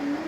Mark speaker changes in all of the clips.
Speaker 1: Mm-hmm.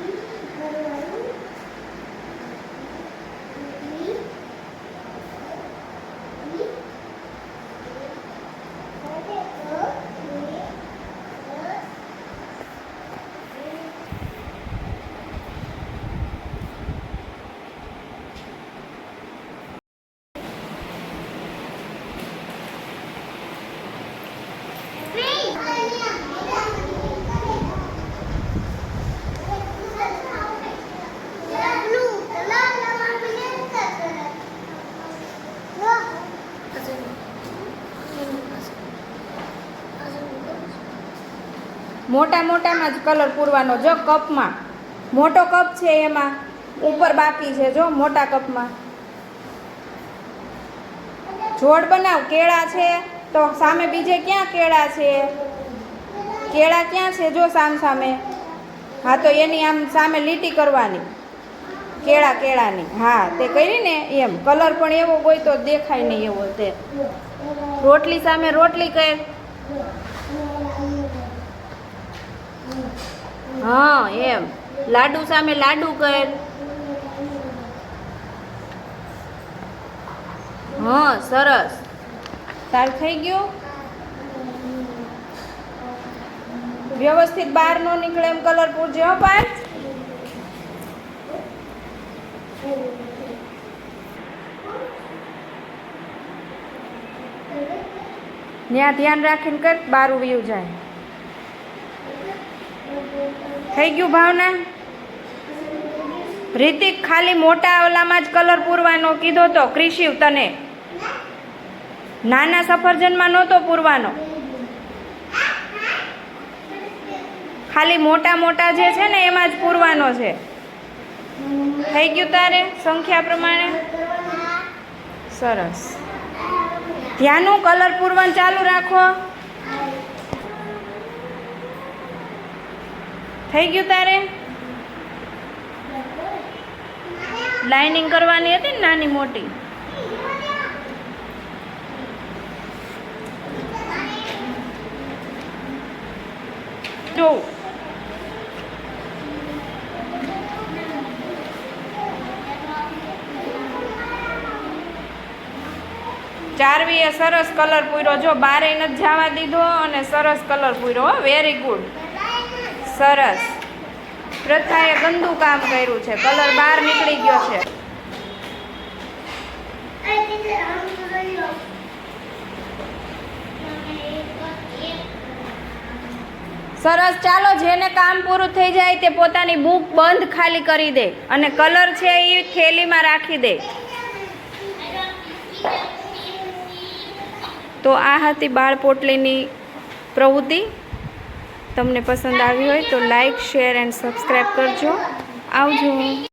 Speaker 1: મોટા મોટામાં જ કલર પૂરવાનો જો કપમાં. મોટો કપ છે એમાં, ઉપર બાકી છે જો મોટા કપમાં. જોડ બનાવ, કેળા છે, તો સામે બીજે ક્યાં કેળા છે? કેળા ક્યાં છે જો સામ સામે? હા, તો એની આમ સામે લીટી કરવાની. કેળા કેળાની. હા, તે કરી ને એમ. કલર પણ એવો હોય તો દેખાય નહીં એવો તે. રોટલી સામે રોટલી કર. હા, એમ. લાડુ સામે લાડુ કર. હા, સરસ. તાર થઈ ગયું? વ્યવસ્થિત બહાર નો નીકળે એમ કલર પૂરજે હો પાર્થ ત્યાં ધ્યાન રાખીને કર, બારું વ્યૂ જાય. થઈ ગયું ભાવના? રિતિક ખાલી મોટા ઓલામાં જ કલર પૂરવાનો કીધો તો ક્રિશિવ તને. નાના સફરજનમાં નહોતો પૂરવાનો. ખાલી મોટા મોટા જે છે ને એમાં જ પૂરવાનો છે. થઈ ગયું તારે સંખ્યા પ્રમાણે? સરસ. ધ્યાનું કલર પૂરવાનું ચાલુ રાખો. થઈ ગયું તારે? લાઇનિંગ કરવાની હતી ને નાની મોટી? જો. ચારવીએ સરસ કલર પૂર્યો. જો બારે નથી જવા દીધો અને સરસ કલર પૂર્યો વેરી ગુડ સરસ. પ્રથાએ ગંદુ કામ કર્યું છે. કલર બહાર નીકળી ગયો છે. સરસ. ચાલો જેને કામ પૂરું થઈ જાય તે પોતાની બુક બંધ ખાલી કરી દે અને કલર છે એ થેલીમાં રાખી દે. તો આ હતી બાળપોટલીની પ્રવૃત્તિ. તમને પસંદ આવી હોય તો લાઇક શેર એન્ડ સબસ્ક્રાઈબ કરજો. આવજો.